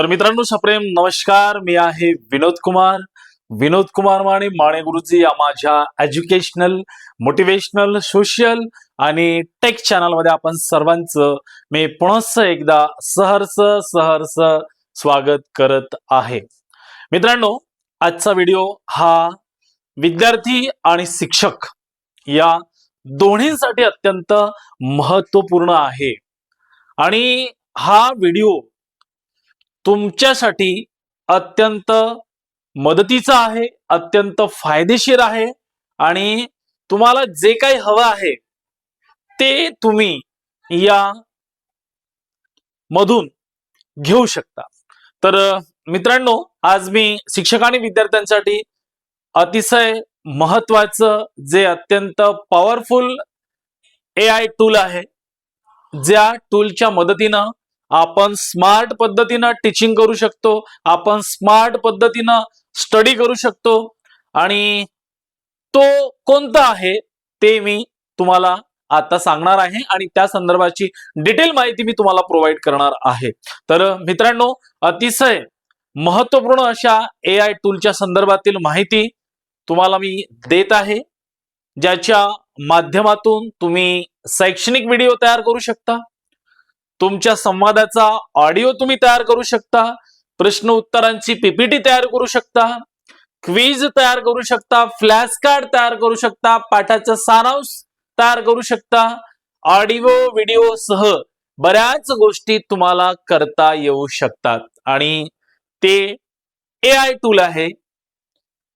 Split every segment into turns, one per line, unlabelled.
तर मित्रांनो सप्रेम नमस्कार. मी आहे विनोद कुमार. विनोद कुमार माने माने गुरुजी या माझ्या एज्युकेशनल मोटिवेशनल सोशल आणि टेक चॅनलमध्ये आपण सर्वांचं मी पुनः एकदा सहर्ष सहर्ष स्वागत करत आहे. मित्रांनो आजचा व्हिडिओ हा विद्यार्थी आणि शिक्षक या दोन्हींसाठी अत्यंत महत्त्वपूर्ण आहे. आणि हा व्हिडिओ तुमच्यासाठी अत्यंत मदतीचं आहे अत्यंत फायदेशीर आहे आणि तुम्हाला जे काही हवं आहे ते तुम्ही या मधून घेऊ शकता. तर मित्रांनो आज मी शिक्षक आणि विद्यार्थ्यांसाठी अतिशय महत्वाचं जे अत्यंत पॉवरफुल ए आय टूल आहे ज्या टूलच्या मदतीनं आपण स्मार्ट पद्धतीनं टीचिंग करू शकतो आपण स्मार्ट पद्धतीनं स्टडी करू शकतो. आणि तो कोणता आहे ते मी तुम्हाला आता सांगणार आहे आणि त्या संदर्भाची डिटेल माहिती मी तुम्हाला प्रोव्हाइड करणार आहे. तर मित्रांनो अतिशय महत्त्वपूर्ण अशा ए आय टूलच्या संदर्भातील माहिती तुम्हाला मी देत आहे ज्याच्या माध्यमातून तुम्ही शैक्षणिक व्हिडिओ तयार करू शकता. तुमच्या संवादाचा ऑडिओ तुम्ही तयार करू शकता प्रश्न उत्तरांची पीपीटी तयार करू शकता क्विज तयार करू शकता फ्लॅश कार्ड तयार करू शकता पाठाचा सारांश तयार करू शकता ऑडिओ व्हिडिओ सह बऱ्याच गोष्टी तुम्हाला करता येऊ शकतात. आणि ते ए आय टूल आहे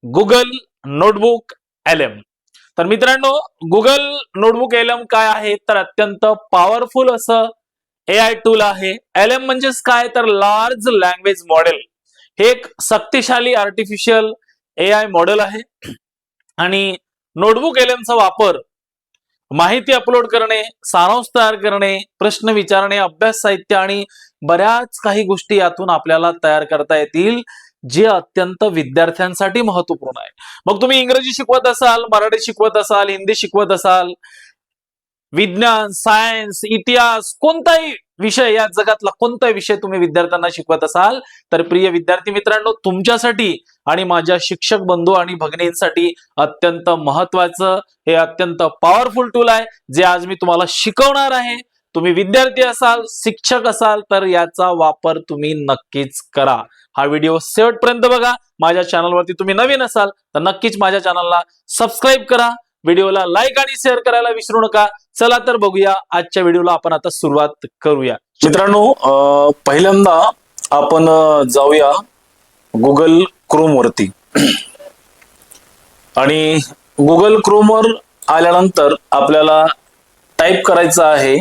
गुगल नोटबुक एल एम तर मित्रांनो गुगल नोटबुक एल एम काय आहे? तर अत्यंत पॉवरफुल असं ए आय टूल आहे. एल एम म्हणजेच काय? तर लार्ज लँग्वेज मॉडेल हे एक शक्तिशाली आर्टिफिशियल ए आय मॉडेल आहे. आणि नोटबुक एल चा वापर माहिती अपलोड करणे सारांश तयार करणे प्रश्न विचारणे अभ्यास साहित्य आणि बऱ्याच काही गोष्टी यातून आपल्याला तयार करता येतील जे अत्यंत विद्यार्थ्यांसाठी महत्त्वपूर्ण आहे. मग तुम्ही इंग्रजी शिकवत असाल मराठी शिकवत असाल हिंदी शिकवत असाल विज्ञान सायन्स इतिहास कोणताही विषय या जगातला कोणताही विषय तुम्ही विद्यार्थ्यांना शिकवत असाल तर प्रिय विद्यार्थी मित्रांनो तुमच्यासाठी आणि माझ्या शिक्षक बंधू आणि भगिनींसाठी अत्यंत महत्वाचं हे अत्यंत पॉवरफुल टूल आहे जे आज मी तुम्हाला शिकवणार आहे. तुम्ही विद्यार्थी असाल शिक्षक असाल तर याचा वापर तुम्ही नक्कीच करा. हा व्हिडिओ शेवटपर्यंत बघा. माझ्या चॅनलवरती तुम्ही नवीन असाल तर नक्कीच माझ्या चॅनलला सबस्क्राईब करा. व्हिडिओला लाईक आणि शेअर करायला विसरू नका. चला तर बघूया आजच्या व्हिडिओला आपण आता सुरुवात करूया.
मित्रांनो पहिल्यांदा आपण जाऊया गुगल क्रोम वरती. आणि गुगल क्रोम वर आल्यानंतर आपल्याला टाईप करायचं आहे.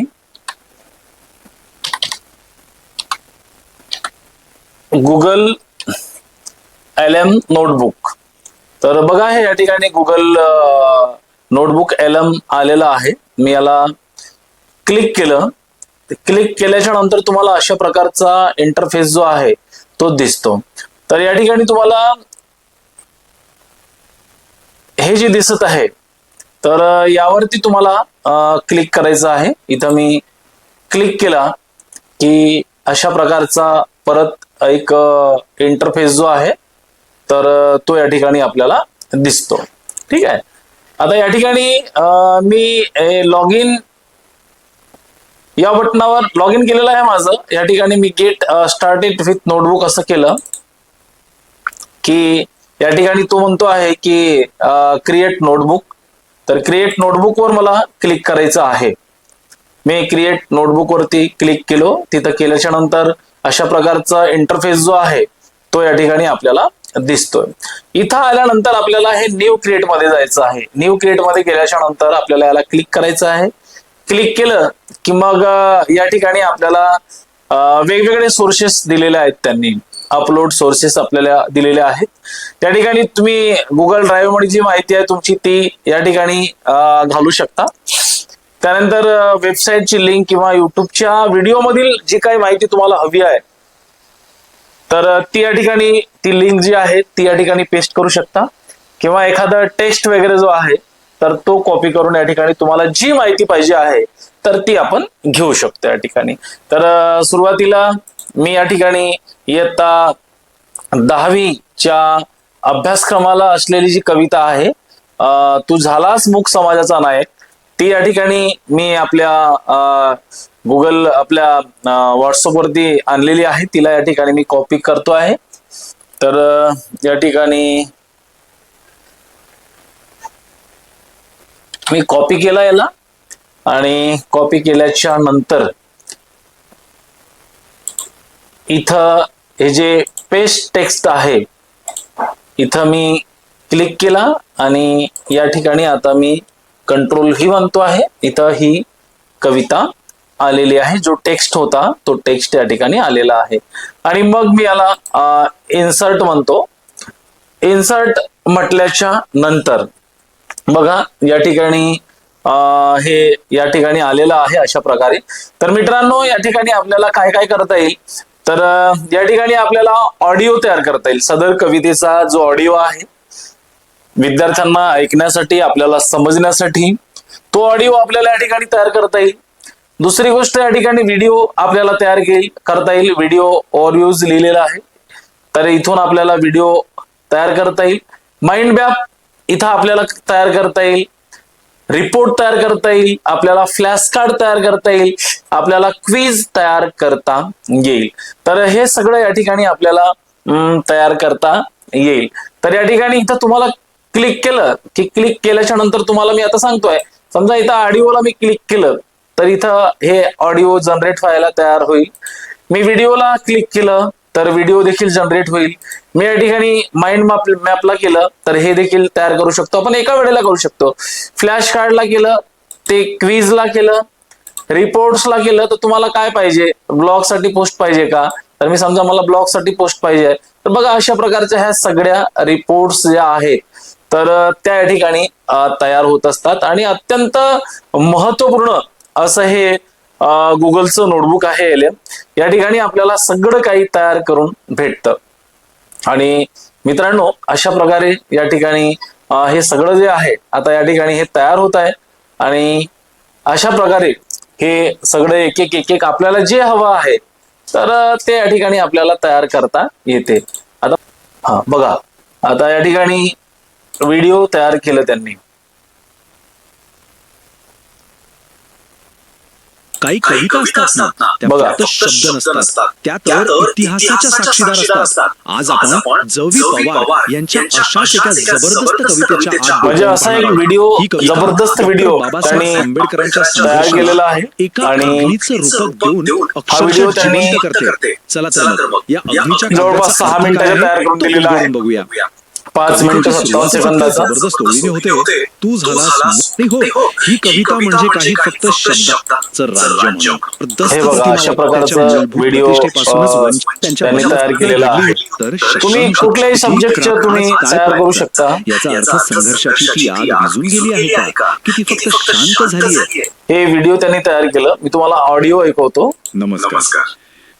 गुगल एल एम नोटबुक तर बघा हे या ठिकाणी गुगल नोटबुक एल एम आलेलं आहे. मी याला क्लिक केलं. क्लिक केल्याच्यानंतर तुम्हाला अशा प्रकारचा इंटरफेस जो आहे तो दिसतो. तर या ठिकाणी तुम्हाला हे जे दिसत आहे तर यावरती तुम्हाला क्लिक करायचं आहे. इथं मी क्लिक केला की अशा प्रकारचा परत एक इंटरफेस जो आहे तर तो या ठिकाणी आपल्याला दिसतो. ठीक आहे? आता या ठिकाणी मी लॉग इन या बटनावर लॉग इन केलेलं आहे माझं. या ठिकाणी मी गेट स्टार्टेड विथ नोटबुक असं केलं. की या ठिकाणी तो म्हणतो आहे की क्रिएट नोटबुक तर क्रिएट नोटबुक वर मला क्लिक करायचं आहे. मी क्रिएट नोटबुक वरती क्लिक केलो. तिथं केल्याच्यानंतर अशा प्रकारचा इंटरफेस जो आहे तो या ठिकाणी आपल्याला दिसतोय. इथं आल्यानंतर आपल्याला हे न्यू क्रिएटमध्ये जायचं आहे. न्यू क्रिएटमध्ये गेल्याच्यानंतर आपल्याला याला क्लिक करायचं आहे. क्लिक केलं की मग या ठिकाणी आपल्याला वेगवेगळे सोर्सेस दिलेले आहेत त्यांनी. अपलोड सोर्सेस आपल्याला दिलेले आहेत. त्या ठिकाणी तुम्ही गुगल ड्राईव्हमध्ये जी माहिती आहे तुमची ती या ठिकाणी घालू शकता. त्यानंतर वेबसाईटची लिंक किंवा युट्यूबच्या व्हिडिओ मधील जी काही माहिती तुम्हाला हवी आहे तर ती या ठिकाणी ती लिंक जी आहे ती या ठिकाणी पेस्ट करू शकता. किंवा एखादा टेस्ट वगैरे जो आहे तर तो कॉपी करून या ठिकाणी तुम्हाला जी माहिती पाहिजे आहे तर ती आपण घेऊ शकतो या ठिकाणी. तर सुरुवातीला
मी या ठिकाणी इयत्ता दहावीच्या अभ्यासक्रमाला असलेली जी कविता आहे तू झालास मुख समाजाचा नायक ती या ठिकाणी मी आपल्या गुगल आपल्या व्हॉट्सअपवरती आणलेली आहे. तिला या ठिकाणी मी कॉपी करतो आहे. तर या ठिकाणी मी कॉपी केला याला. आणि कॉपी केल्याच्यानंतर इथं हे जे पेस्ट टेक्स्ट आहे इथं मी क्लिक केला आणि या ठिकाणी आता मी कंट्रोल ही म्हणतो आहे. इथं ही कविता आलेली आहे. जो टेक्स्ट होता तो टेक्स्ट या ठिकाणी आलेला आहे. आणि मग मी याला इन्सर्ट म्हणतो. इन्सर्ट म्हटल्याच्या नंतर बघा या ठिकाणी हे या ठिकाणी आलेलं आहे अशा प्रकारे. तर मित्रांनो या ठिकाणी आपल्याला काय काय करता येईल? तर या ठिकाणी आपल्याला ऑडिओ तयार करता येईल. सदर कवितेचा जो ऑडिओ आहे विद्यार्थ्यांना ऐकण्यासाठी आपल्याला समजण्यासाठी तो ऑडिओ आपल्याला या ठिकाणी तयार करता येईल. दुसरी गोष्ट या ठिकाणी व्हिडिओ आपल्याला तयार करता येईल. व्हिडिओ ओव्हरव्ह्यूज लिहिलेला आहे. तर इथून आपल्याला व्हिडिओ तयार करता येईल. माइंड मॅप इथं आपल्याला तयार करता येईल. रिपोर्ट तयार करता येईल. आपल्याला फ्लॅश कार्ड तयार करता येईल. आपल्याला क्विज तयार करता येईल. तर हे सगळं या ठिकाणी आपल्याला तयार करता येईल. तर या ठिकाणी इथं तुम्हाला क्लिक केलं की क्लिक केल्याच्यानंतर तुम्हाला मी आता सांगतोय. समजा इथं ऑडिओला मी क्लिक केलं. तर इथं हे ऑडिओ जनरेट व्हायला तयार होईल. मी व्हिडिओला क्लिक केलं तर व्हिडिओ देखील जनरेट होईल. मी या ठिकाणी माइंड मॅप मॅपला केलं तर हे देखील तयार करू शकतो. आपण एका वेळेला करू शकतो. फ्लॅश कार्डला केलं ते क्विजला केलं रिपोर्ट्सला केलं तर तुम्हाला काय पाहिजे? ब्लॉगसाठी पोस्ट पाहिजे का? तर मी समजा मला ब्लॉगसाठी पोस्ट पाहिजे. तर बघा अशा प्रकारच्या ह्या सगळ्या रिपोर्ट्स ज्या आहेत तर त्या या ठिकाणी तयार होत असतात. आणि अत्यंत महत्त्वपूर्ण असं हे गुगलचं नोटबुक आहे एल या ठिकाणी आपल्याला सगळं काही तयार करून भेटतं. आणि मित्रांनो अशा प्रकारे या ठिकाणी हे सगळं जे आहे आता या ठिकाणी हे तयार होत आहे. आणि अशा प्रकारे हे सगळं एक एक एक एक आपल्याला जे हवं आहे तर ते या ठिकाणी आपल्याला तयार करता येते. आता हा बघा. आता या ठिकाणी व्हिडिओ तयार केलं त्यांनी.
काही कविता असतात ना त्या
बघा.
फक्त शब्द नसतात. त्या तर इतिहासाच्या साक्षीदार असतात. आज आपण जवी पवार यांच्या अशाच एका जबरदस्त कवितेच्या आज
म्हणजे असा एक व्हिडिओ
ही
जबरदस्त व्हिडिओ
बाबासाहेब
त्यांनी
आंबेडकरांच्या
तयार
संघर्षाला
केलेला आहे
एका
आणि
अग्नीचं रूपक देऊन
हा व्हिडिओ
अक्षरशः जिवंत करते. चला तर मग. या अग्नीच्या
जवळपास सहा
अर्थ
मिनिटाचा
काय आहे
तयार करून दिलेला आहे.
बघूया.
पाच मिनिटं
कवितेची
सत्तावन्न
सुरुवात
सेकंदाचा
जबरदस्त ओळीने होते. तू झालास मोठी हो. ही. कविता म्हणजे काही फक्त शब्दाचं राज्य
हे बघा, अशा प्रकारचा व्हिडिओ, अं, त्यांनी तयार केलेला आहे. तुम्ही कुठल्याही सब्जेक्टच्या तुम्ही तयार करू शकता?
याचा अर्थ संघर्षाची ती आग गेली आहे का? की? ती फक्त शांत झाली आहे?
हे व्हिडिओ त्यांनी तयार केलं. मी तुम्हाला ऑडिओ ऐकवतो.
नमस्कार.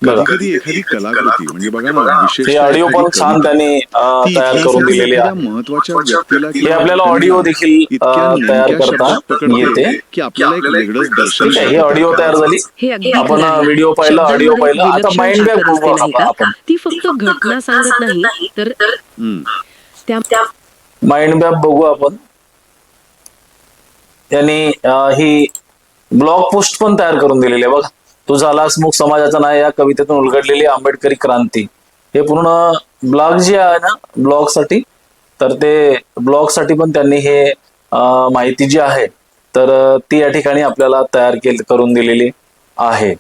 कधी कधी एखादी कलाकृती म्हणजे बघा ना विशेष
हे ऑडिओ पण छान त्यांनी तयार करून दिलेले आहे.
महत्त्वाच्या व्यक्तीला
हे आपल्याला ऑडिओ देखील तयार करता येते.
की आपल्याला एक वेगळंच दर्शन
ही ऑडिओ तयार झाली.
हे
आपण. व्हिडिओ पाहिला ऑडिओ पाहिलं. आता माइंड
का? ती फक्त घटना सांगत नाही तर. त्या
माइंड मॅप बघू आपण. त्यांनी ही ब्लॉग पोस्ट पण तयार करून दिलेली आहे. बघा. तो झालास मुख समाजाचा नाही या कवितेतून उलगडलेली आंबेडकरी क्रांती. हे पूर्ण ब्लॉग जे आहे ना ब्लॉगसाठी तर ते ब्लॉगसाठी पण त्यांनी हे माहिती जी आहे तर ती या ठिकाणी आपल्याला तयार केली करून दिलेली आहे.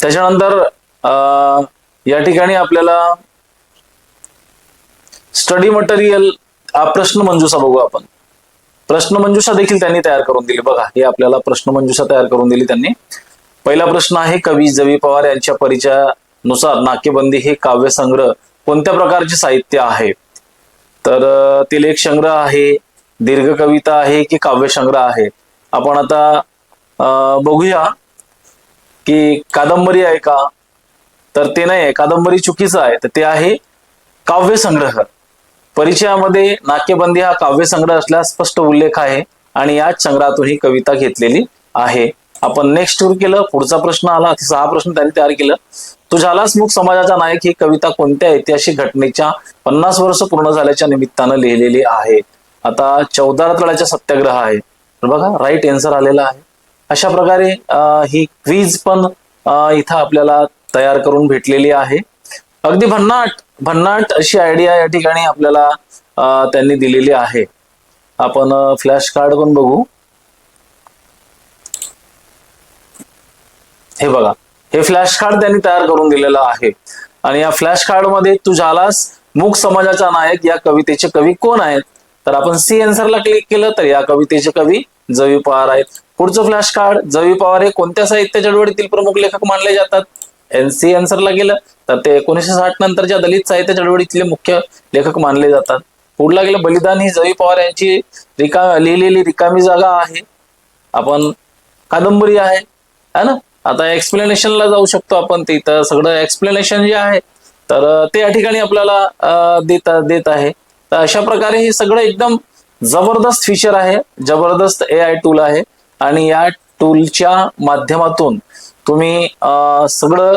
त्याच्यानंतर या ठिकाणी आपल्याला स्टडी मटेरियल हा प्रश्न मंजूसा बघू आपण. प्रश्नमंजुषा देखील त्यांनी तयार करून दिली. बघा हे आपल्याला प्रश्नमंजुषा तयार करून दिली त्यांनी. पहिला प्रश्न आहे कवी जवी पवार यांच्या परिचयानुसार नाकेबंदी हे काव्यसंग्रह कोणत्या प्रकारचे साहित्य आहे? तर ते लेख संग्रह आहे दीर्घ कविता आहे की काव्यसंग्रह आहे? आपण आता बघूया की कादंबरी आहे का? तर ते नाही आहे कादंबरी चुकीचं आहे. तर ते आहे काव्यसंग्रह. परिचयामध्ये नाट्यबंदी हा काव्यसंग्रह असल्यास स्पष्ट उल्लेख आहे आणि याच संग्रहातून ही कविता घेतलेली आहे. आपण नेक्स्ट टूर केलं पुढचा प्रश्न आला सहा प्रश्न त्यांनी तयार केलं. तू झालास मुख समाजाचा नायक ही कविता कोणत्या ऐतिहासिक घटनेच्या पन्नास वर्ष पूर्ण झाल्याच्या निमित्तानं लिहिलेली आहे? आता चौदा तळाचा सत्याग्रह आहे. तर बघा राईट आन्सर आलेला आहे. अशा प्रकारे ही क्वीज पण इथं आपल्याला तयार करून भेटलेली आहे. अगदी भन्नाट! भन्नाट अशी आयडिया या ठिकाणी आपल्याला त्यांनी दिलेली आहे. आपण फ्लॅश कार्ड पण बघू. हे बघा. हे फ्लॅश कार्ड त्यांनी तयार करून दिलेलं आहे. आणि या फ्लॅश कार्डमध्ये तू झालास मूक समाजाचा नायक. या कवितेचे कवी कोण आहेत? तर आपण सी एन्सरला क्लिक केलं तर या कवितेचे कवी जवी पवार आहेत. पुढचं फ्लॅश कार्ड जवी पवार हे कोणत्या साहित्य चळवळीतील प्रमुख लेखक मानले जातात? एन सी एन्सरला गेलं. तर ते एकोणीसशे साठ नंतरच्या दलित साहित्य चळवळीतले मुख्य लेखक मानले जातात. पुढला गेलं बलिदान ही जवी पवार यांची रिका लिहिलेली रिकामी जागा आहे. आपण कादंबरी आहे है ना? आता एक्सप्लेनेशनला जाऊ शकतो आपण तिथं सगळं एक्सप्लेनेशन जे आहे तर ते या ठिकाणी आपल्याला देत देत आहे. तर अशा प्रकारे हे सगळं एकदम जबरदस्त फीचर आहे. जबरदस्त ए आय टूल आहे. आणि या टूलच्या माध्यमातून तुम्ही सगळं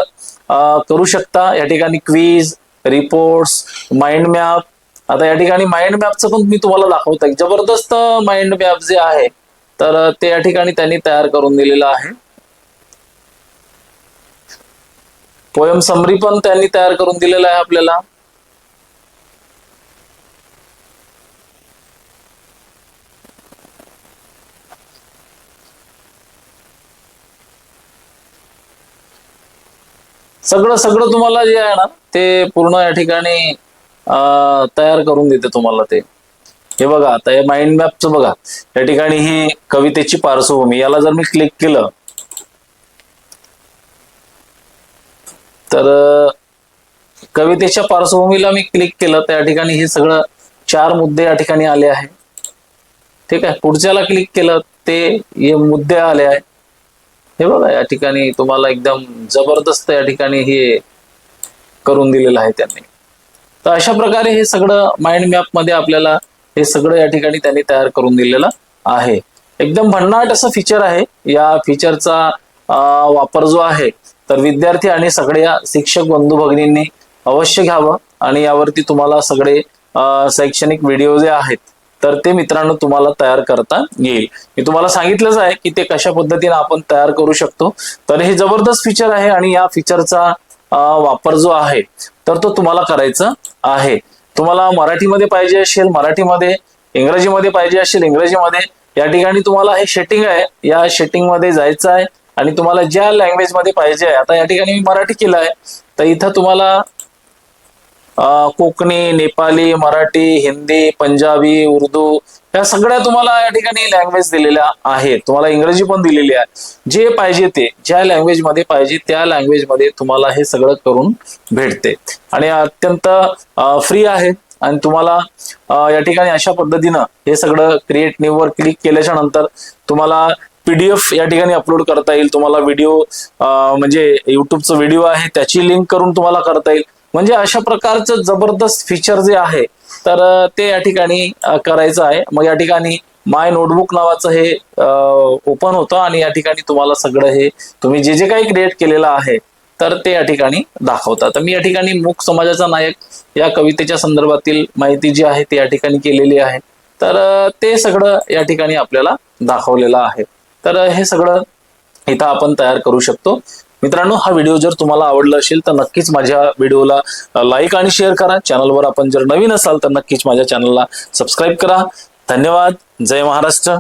करू शकता. या ठिकाणी क्वीज रिपोर्ट्स माइंड मॅप आता या ठिकाणी माइंड मॅपचं पण मी तुम्हाला दाखवतो एक जबरदस्त माइंड मॅप जे आहे तर ते या ठिकाणी त्यांनी तयार करून दिलेलं आहे. पोयम समरी पण त्यांनी तयार करून दिलेला आहे आपल्याला. सगळं सगळं तुम्हाला जे आहे ना ते पूर्ण या ठिकाणी तयार करून देते तुम्हाला ते. हे बघा आता हे माइंड मॅपचं बघा. या ठिकाणी ही कवितेची पार्श्वभूमी. याला जर मी क्लिक केलं तर कवितेच्या पार्श्वभूमीला मी क्लिक केलं तर या ठिकाणी हे सगळं चार मुद्दे या ठिकाणी आले आहे. ठीक आहे? पुढच्याला क्लिक केलं ते हे मुद्दे आले आहे. हे बघा या ठिकाणी तुम्हाला एकदम जबरदस्त या ठिकाणी हे करून दिलेलं आहे त्यांनी. तर अशा प्रकारे हे सगळं माइंड मॅपमध्ये आपल्याला हे सगळं या ठिकाणी त्यांनी तयार करून दिलेलं आहे. एकदम भन्नाट असं फीचर आहे. या फीचरचा वापर जो आहे तर विद्यार्थी आणि सगळ्या शिक्षक बंधू भगिनींनी अवश्य घ्यावं. आणि यावरती तुम्हाला सगळे शैक्षणिक व्हिडिओ जे आहेत तर ते मित्रांनो तुम्हाला तयार करता येईल. मी तुम्हाला सांगितलंच आहे की ते कशा पद्धतीने आपण तयार करू शकतो. तर हे जबरदस्त फीचर आहे आणि या फीचरचा वापर जो आहे तर तो तुम्हाला करायचा आहे. तुम्हाला मराठीमध्ये पाहिजे असेल मराठीमध्ये इंग्रजीमध्ये पाहिजे असेल इंग्रजीमध्ये या ठिकाणी तुम्हाला हे शेटिंग आहे. या शेटिंगमध्ये जायचं आहे आणि तुम्हाला ज्या लँग्वेजमध्ये पाहिजे आहे आता या ठिकाणी मी मराठी केलं आहे तर इथं तुम्हाला कोकणी नेपाली मराठी हिंदी पंजाबी उर्दू या सगळ्या तुम्हाला या ठिकाणी लँग्वेज दिलेल्या आहेत. तुम्हाला इंग्रजी पण दिलेली आहे. जे पाहिजे ते ज्या लँग्वेजमध्ये पाहिजे त्या लँग्वेजमध्ये तुम्हाला हे सगळं करून भेटते. आणि अत्यंत फ्री आहे. आणि तुम्हाला या ठिकाणी अशा पद्धतीनं हे सगळं क्रिएट न्यूवर क्लिक केल्याच्यानंतर तुम्हाला पीडीएफ या ठिकाणी अपलोड करता येईल. तुम्हाला व्हिडिओ म्हणजे युट्यूबचं व्हिडिओ आहे त्याची लिंक करून तुम्हाला करता येईल. म्हणजे अशा प्रकारचं जबरदस्त फीचर जे आहे तर ते या ठिकाणी करायचं आहे. मग या ठिकाणी माय नोटबुक नावाचं हे ओपन होतं आणि या ठिकाणी तुम्हाला सगळं हे तुम्ही जे जे काही क्रिएट केलेलं आहे तर ते या ठिकाणी दाखवतात. तर मी या ठिकाणी मूक समाजाचा नायक या कवितेच्या संदर्भातील माहिती जी आहे ती या ठिकाणी केलेली आहे. तर ते सगळं या ठिकाणी आपल्याला दाखवलेलं आहे. तर हे सगळं इथं आपण तयार करू शकतो. मित्रांनो हा व्हिडिओ जर तुम्हाला आवडला असेल तर नक्कीच माझ्या व्हिडिओला लाईक आणि शेअर करा. चॅनलवर आपण जर नवीन असाल तर नक्कीच माझ्या चॅनलला सबस्क्राईब करा. धन्यवाद. जय महाराष्ट्र.